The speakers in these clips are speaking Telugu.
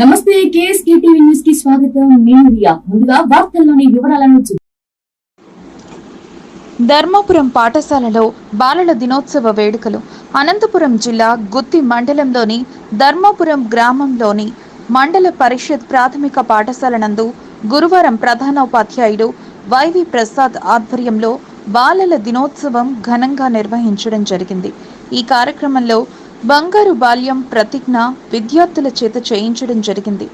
నమస్తే కేఎస్కే టీవీ న్యూస్కి స్వాగతం. నేను రియా. ముందుగా వార్తల్లోని వివరాలను ధర్మపురం పాఠశాలలో బాలల దినోత్సవ వేడుకలు. అనంతపురం జిల్లా గుత్తి మండలంలోని ధర్మపురం గ్రామంలోని మండల పరిషత్ ప్రాథమిక పాఠశాల నందు గురువారం ప్రధానోపాధ్యాయుడు వైవి ప్రసాద్ ఆధ్వర్యంలో బాలల దినోత్సవం ఘనంగా నిర్వహించడం జరిగింది. ఈ కార్యక్రమంలో బంగారు బాల్యం ప్రతిజ్ఞ విద్యార్థుల చేత చేయించడం జరిగింది.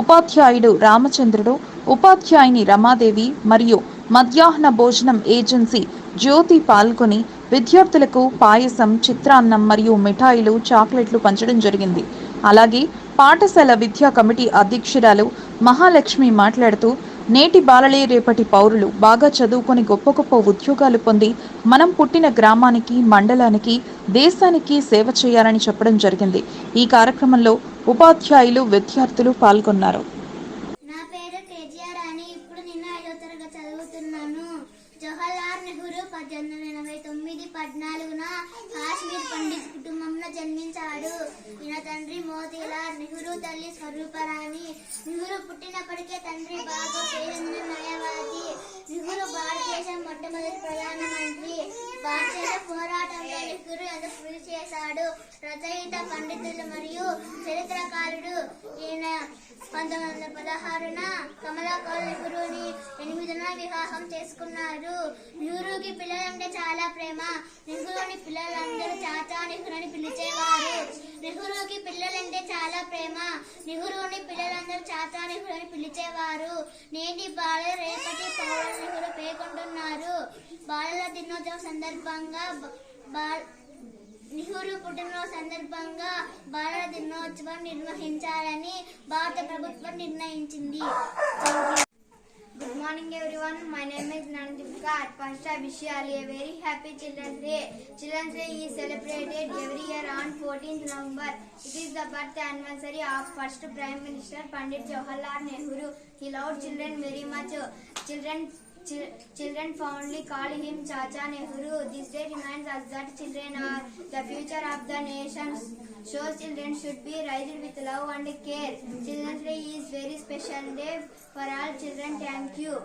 ఉపాధ్యాయుడు రామచంద్రుడు ఉపాధ్యాయుని రమాదేవి మరియు మధ్యాహ్న భోజనం ఏజెన్సీ జ్యోతి పాల్గొని విద్యార్థులకు పాయసం చిత్రాన్నం మరియు మిఠాయిలు చాక్లెట్లు పంచడం జరిగింది. అలాగే పాఠశాల విద్యా కమిటీ అధ్యక్షురాలు మహాలక్ష్మి మాట్లాడుతూ నేటి బాలలే రేపటి పౌరులు. బాగా చదువుకొని గొప్ప గొప్ప ఉద్యోగాలు పొంది మనం పుట్టిన గ్రామానికి మండలానికి దేశానికి సేవ చేయాలని చెప్పడం జరిగింది. ఈ కార్యక్రమంలో ఉపాధ్యాయులు విద్యార్థులు పాల్గొన్నారు. నా పేరు కేజీఆర్ అని ఇప్పుడు నిన్న ఐదో తరగతి చదువుతున్నాను. జవహర్లాల్ నెహ్రూ పద్దెనిమిది ఎనభై తొమ్మిది పద్నాలుగున కాశ్మీర్ పండిత్ కుటుంబంలో జన్మించాడు. ఈయన తండ్రి మోతీలాల్ తల్లి స్వరూపరాణి. నెహ్రూ పుట్టినప్పటికే తండ్రి బాగా పేరొందిన చేశాడు. రచయిత పండితులు మరియు చరిత్రకారుడు ఈయన పంతొమ్మిది వందల పదహారున కమలాకర్ నెహ్రూని ఎనిమిదిన వివాహం చేసుకున్నారు నెహ్రూకి పిల్లలంటే చాలా ప్రేమ. నెహ్రూని పిల్లలందరూ చాచా నెహ్రూ అని పిలిచేవారు. నెహ్రూకి పిల్లలంటే చాలా ప్రేమ. నెహ్రూని పిల్లలందరూ చాచా నెహ్రూ అని పిలిచేవారు. నేటి బాల రేపటి పౌర నెహ్రూ పేర్కొంటున్నారు. బాలల దినోత్సవం సందర్భంగా బాల్ నెహ్రూ కుటుంబ సందర్భంగా బాల దినోత్సవం నిర్వహించాలని భారత ప్రభుత్వం నిర్ణయించింది. Good morning everyone my name is Nandipika at first I wish a very happy children's day children's day is celebrated every year on fourteenth November it is the birth anniversary of first prime minister Pandit Jawahar Lal Nehru he love children very much children Children fondly call him Chacha Nehru. This day reminds us that children are the future of the nation. So children should be raised with love and care. Children's Day is very special day for all children. Thank you.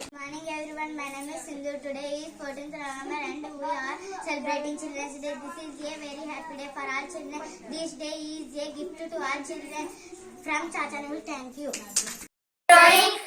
Good morning everyone. My name is Sindhu. Today is 14th November and we are celebrating Children's Day. This is a very happy day for all children. This day is a gift to all children from Chacha Nehru. Thank you. Growing,